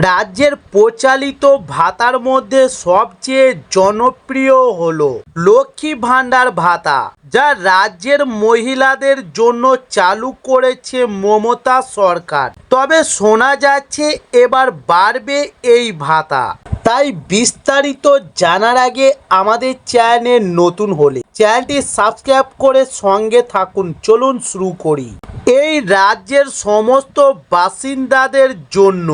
রাজ্যের প্রচালিত ভাতার মধ্যে সবচেয়ে জনপ্রিয় হলো লক্ষ্মী ভাণ্ডার ভাতা, যা রাজ্যের মহিলাদের জন্য চালু করেছে মমতা সরকার। তবে শোনা যাচ্ছে এবার বাড়বে এই ভাতা। তাই বিস্তারিত জানার আগে আমাদের চ্যানেল নতুন হলে চ্যানেলটি সাবস্ক্রাইব করে সঙ্গে থাকুন। চলুন শুরু করি। এই রাজ্যের সমস্ত বাসিন্দাদের জন্য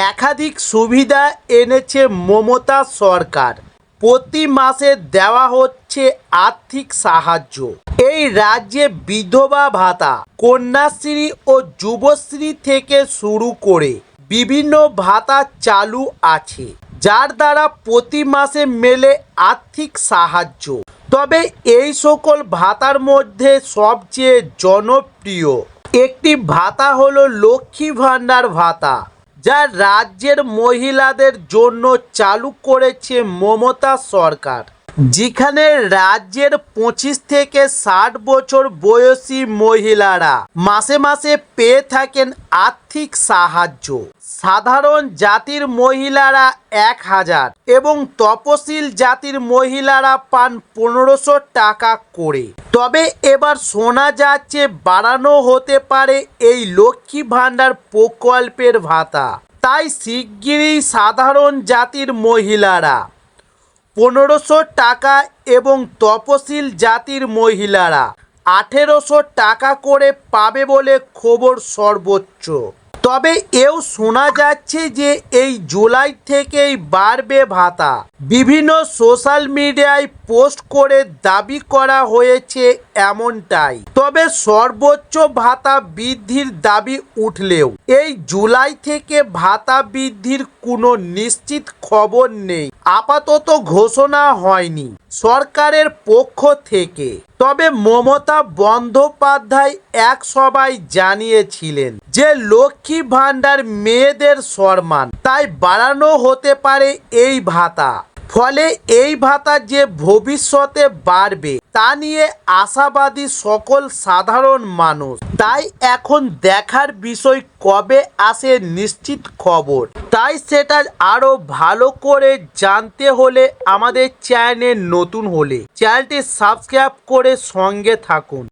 একাধিক সুবিধা এনেছে মমতা সরকার। প্রতি মাসে দেওয়া হচ্ছে আর্থিক সাহায্য। এই রাজ্যে বিধবা ভাতা, কন্যাশ্রী ও যুবশ্রী থেকে শুরু করে বিভিন্ন ভাতা চালু আছে, যার দ্বারা প্রতি মাসে মেলে আর্থিক সাহায্য। তবে এই সকল ভাতার মধ্যে সবচেয়ে জনপ্রিয় একটি ভাতা হলো লক্ষ্মী ভাণ্ডার ভাতা। যা রাজ্যের মহিলাদের জন্য চালু করেছে মমতা সরকার। যেখানে রাজ্যের পঁচিশ থেকে ষাট বছর বয়সী মহিলারা মাসে মাসে পেয়ে থাকেন আর্থিক সাহায্য। সাধারণ জাতির মহিলারা এক হাজার এবং তপশিল জাতির মহিলারা পান পনেরোশো টাকা করে। তবে এবার শোনা যাচ্ছে বাড়ানো হতে পারে এই লক্ষ্মী ভাণ্ডার প্রকল্পের ভাতা। তাই শিগগিরই সাধারণ জাতির মহিলারা, পনেরোশো টাকা এবং তপশিল জাতির মহিলারা, আঠেরোশো টাকা করে পাবে বলে খবর সর্বোচ্চ। তবে এও শোনা যাচ্ছে যে এই জুলাই থেকেই বাড়বে ভাতা। বিভিন্ন সোশ্যাল মিডিয়ায় পোস্ট করে দাবি করা হয়েছে এমনটাই। তবে সর্বোচ্চ ভাতা বৃদ্ধির দাবি উঠলেও এই জুলাই থেকে ভাতা বৃদ্ধির কোনো নিশ্চিত খবর নেই। আপাতত ঘোষণা হয়নি। সরকারের পক্ষ থেকে তবে মমতা বন্দ্যোপাধ্যায় এক সভায় জানিয়েছিলেন যে লক্ষ্মী ভাণ্ডার মেয়েদের সম্মান তাই বাড়ানো হতে পারে এই ভাতা। ফলে এই ভাতা যে ভবিষ্যতে বাড়বে, তা নিয়ে আশাবাদী সকল সাধারণ মানুষ। তাই এখন দেখার বিষয় কবে আসে নিশ্চিত খবর। তাই সেটা আরও ভালো করে জানতে হলে আমাদের চ্যানেল নতুন হলে চ্যানেলটি সাবস্ক্রাইব করে সঙ্গে থাকুন।